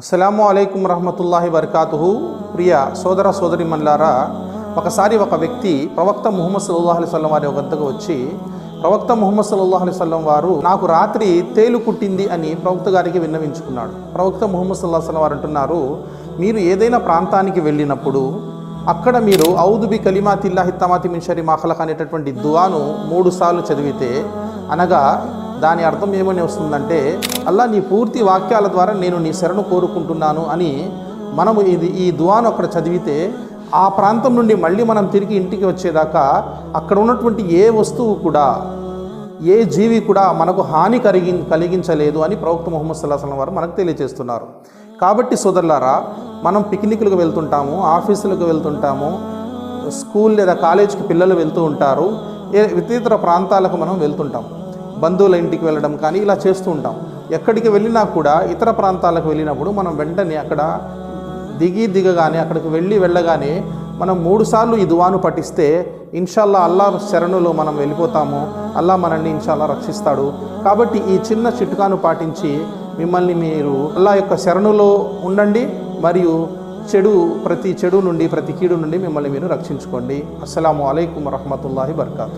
అస్సలాము అలైకుం రహమతుల్లాహి వరకాతుహు. ప్రియ సోదర సోదరి మల్లారా ఒకసారి ఒక వ్యక్తి ప్రవక్త ముహమ్మద్ సల్లాహ్ అలి సల్లం వారి వద్దకు వచ్చి ప్రవక్త ముహమ్మద్ సల్లాహ్ అలి సల్లం వారు నాకు రాత్రి తేలు కుట్టింది అని ప్రవక్త గారికి విన్నవించుకున్నాడు. ప్రవక్త ముహమ్మద్ సల్లాహ్ సల్లం వారు అంటున్నారు మీరు ఏదైనా ప్రాంతానికి వెళ్ళినప్పుడు అక్కడ మీరు ఔదుబి కలిమా తిల్లా తమాతి మిన్షరి మాఖలక్ అనేటటువంటి దువాను మూడు సార్లు చదివితే అనగా దాని అర్థం ఏమని వస్తుందంటే అల్లా నీ పూర్తి వాక్యాల ద్వారా నేను నీ శరణు కోరుకుంటున్నాను అని మనము ఇది ఈ దువాను అక్కడ చదివితే ఆ ప్రాంతం నుండి మళ్ళీ మనం తిరిగి ఇంటికి వచ్చేదాకా అక్కడ ఉన్నటువంటి ఏ వస్తువు కూడా ఏ జీవి కూడా మనకు హాని కలిగి కలిగించలేదు అని ప్రవక్త ముహమ్మద్ సల్లాహం వారు మనకు తెలియజేస్తున్నారు. కాబట్టి సోదరులారా మనం పిక్నిక్లకు వెళ్తుంటాము ఆఫీసులకు వెళ్తుంటాము స్కూల్ లేదా కాలేజీకి పిల్లలు వెళ్తూ ఉంటారు ఏ ఇతర ప్రాంతాలకు మనం వెళ్తుంటాం బంధువుల ఇంటికి వెళ్ళడం కానీ ఇలా చేస్తూ ఉంటాం. ఎక్కడికి వెళ్ళినా కూడా ఇతర ప్రాంతాలకు వెళ్ళినప్పుడు మనం వెంటనే అక్కడ దిగి దిగగానే అక్కడికి వెళ్ళి వెళ్ళగానే మనం మూడుసార్లు ఈ దువాను పఠిస్తే ఇన్షాల్లా అల్లా శరణులో మనం వెళ్ళిపోతాము. అల్లా మనల్ని ఇన్షాల్లా రక్షిస్తాడు. కాబట్టి ఈ చిన్న చిట్కాను పాటించి మిమ్మల్ని మీరు అల్లా యొక్క శరణులో ఉండండి మరియు చెడు ప్రతి చెడు నుండి ప్రతి కీడు నుండి మిమ్మల్ని మీరు రక్షించుకోండి. అస్సలం అయికం వరహమూల బర్కాతు